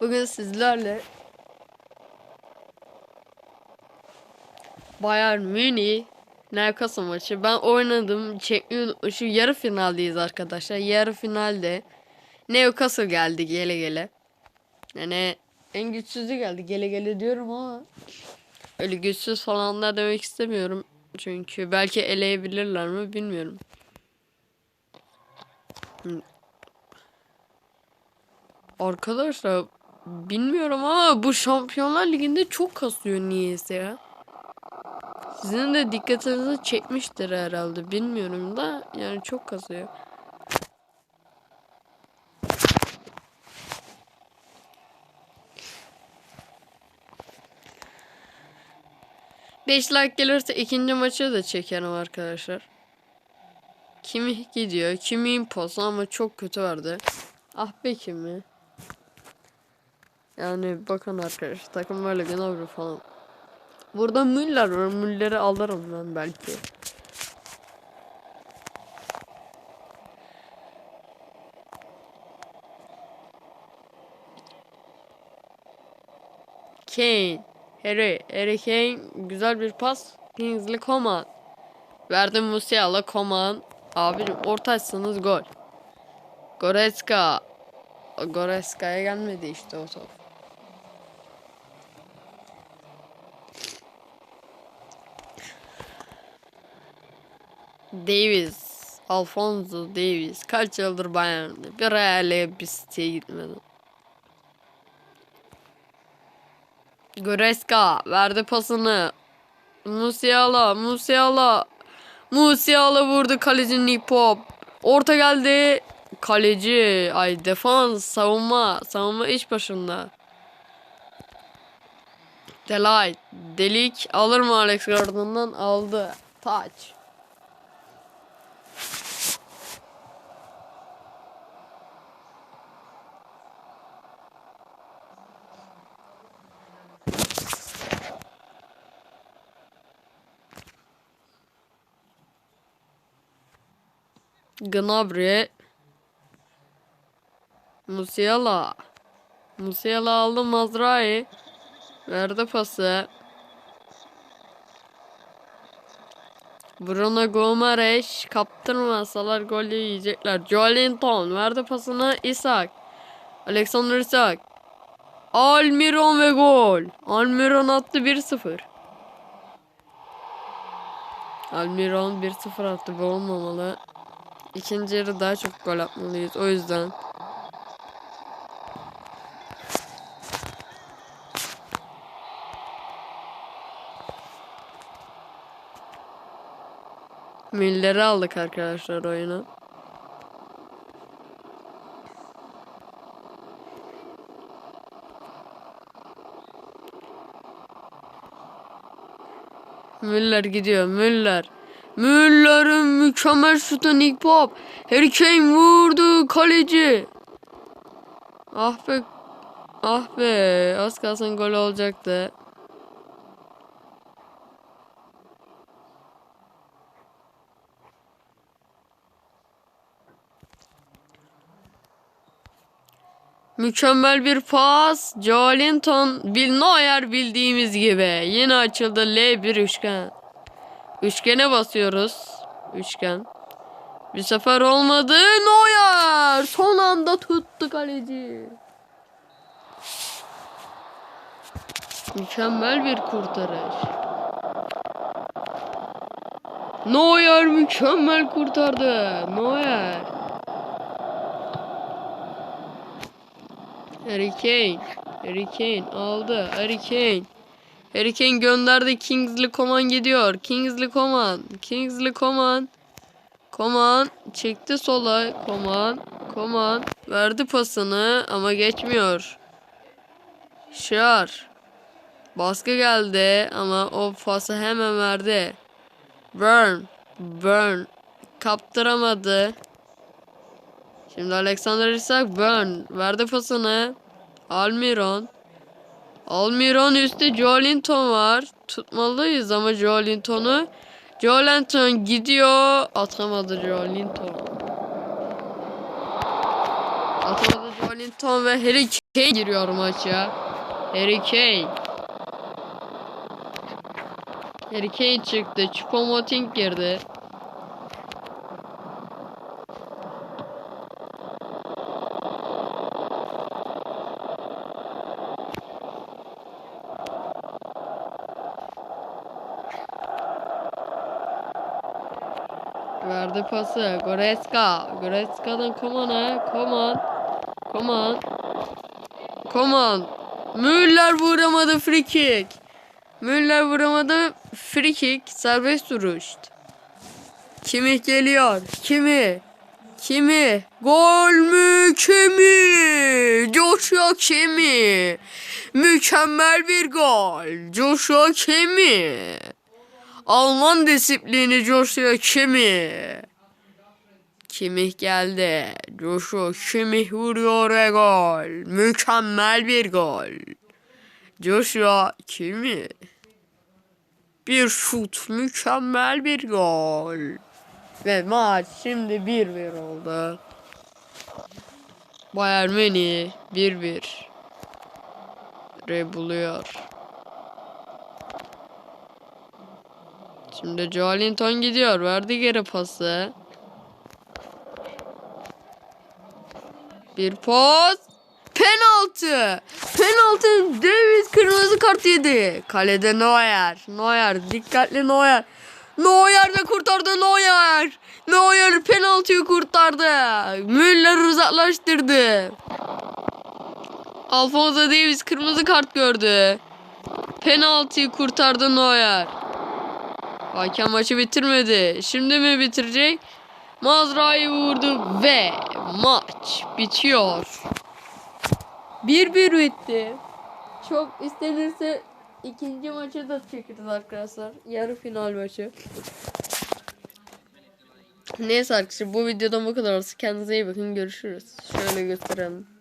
Bugün sizlerle Bayern Münih Newcastle maçı. Ben oynadım. Çekmeyi Şu yarı finaldeyiz arkadaşlar. Yarı finalde Newcastle geldi gele gele. Yani en güçsüzü geldi gele gele diyorum ama öyle güçsüz falan da demek istemiyorum. Çünkü belki eleyebilirler mi bilmiyorum. Arkadaşlar bilmiyorum ama bu Şampiyonlar Ligi'nde çok kasıyor niyeyse ya. Sizin de dikkatinizi çekmiştir herhalde. Bilmiyorum da yani çok kasıyor. Beş like gelirse ikinci maçı da çekerim arkadaşlar. Kimi gidiyor, kimi imposu ama çok kötü vardı. Ah be kimi. Yani bakın arkadaşlar takım böyle Gnabry falan. Burada Müller var. Müller'i alırım ben belki. Kane. Harry. Harry Kane. Güzel bir pas. Kingsley Coman. Verdim Musiala Coman. Abim orta açsanız gol. Goretzka. Goreska'ya gelmedi işte o top. Davis. Alfonso Davis. Kaç yıldır Bayern'de. Bir Real'e bir City'ye gitmedi. Goreska verdi pasını. Musiala, Musiala. Musiala vurdu kaleci Nipop. Orta geldi. Kaleci, ay defans, savunma, savunma iş başında. Delight, delik alır mı Alex Gardner'dan? Aldı. Touch. Gnabry. Musiala. Musiala aldı Mazrahi. Verdi pası. Bruno Gomares kaptırmasalar gol yiyecekler. Joelinton verdi pasını Isak. Alexander Isak. Almiron ve gol. Almiron attı 1-0. Almiron 1-0 attı. Bu olmamalı. İkinci yarı daha çok gol atmalıyız. O yüzden. Miller'i aldık arkadaşlar oyuna. Müller gidiyor. Müller. Müller'in mükemmel şutu Nick Pop. Harry Kane vurdu kaleci. Ah be. Ah be. Az kalsın gol olacaktı. Mükemmel bir pas. Joelinton. Bil Neuer bildiğimiz gibi. Yine açıldı L1 üçgen. Üçgene basıyoruz. Üçgen. Bir sefer olmadı. Neuer. Son anda tuttu kaleci. Mükemmel bir kurtarış. Neuer mükemmel kurtardı. Neuer. Harry Kane. Harry Kane aldı. Harry Kane. Harry Kane gönderdi. Kingsley Coman gidiyor. Kingsley Coman. Kingsley Coman. Coman çekti sola. Coman. Coman verdi pasını ama geçmiyor. Şar. Baskı geldi ama o pası hemen verdi. Burn. Burn. Kaptıramadı. Şimdi Alexander Isak Burn verdi pasını. Almiron. Almiron üstte Joelinton var. Tutmalıyız ama Joelinton'u. Joelinton gidiyor. Atamadı Joelinton. Atamadı Wellington ve Harry Kane giriyor maça. Harry Kane. Harry Kane çıktı. Choupo-Moting girdi. Verdi pası. Goretzka. Goretzka'dan Koman'a. Koman. Koman. Koman. Müller vuramadı free kick. Müller vuramadı free kick. Serbest duruş. Kimi geliyor? Kimi? Kimi? Gol mü? Kimi? Joshua Kimi. Mükemmel bir gol. Joshua Kimi. Alman disiplini Joshua Kimi. Kimih geldi. Joshua Kimih vuruyor ve gol. Mükemmel bir gol. Joshua Kimi. Bir şut. Mükemmel bir gol. Ve maç şimdi 1-1 oldu. Bayern Münih 1-1. Re buluyor. Şimdi Joelinton gidiyor. Verdi geri pası. Bir pas. Penaltı. Penaltı. Davis kırmızı kart yedi. Kalede Neuer. Neuer. Dikkatli Neuer. Neuer de kurtardı Neuer. Neuer penaltıyı kurtardı. Müller uzaklaştırdı. Alfonso Davis kırmızı kart gördü. Penaltıyı kurtardı Neuer. Hakem maçı bitirmedi. Şimdi mi bitirecek? Mazra'yı vurdu ve maç bitiyor. 1-1 bitti. Çok istenirse ikinci maçı da çekeriz arkadaşlar. Yarı final maçı. Neyse arkadaşlar bu videodan bu kadar olsun. Kendinize iyi bakın. Görüşürüz. Şöyle gösterelim.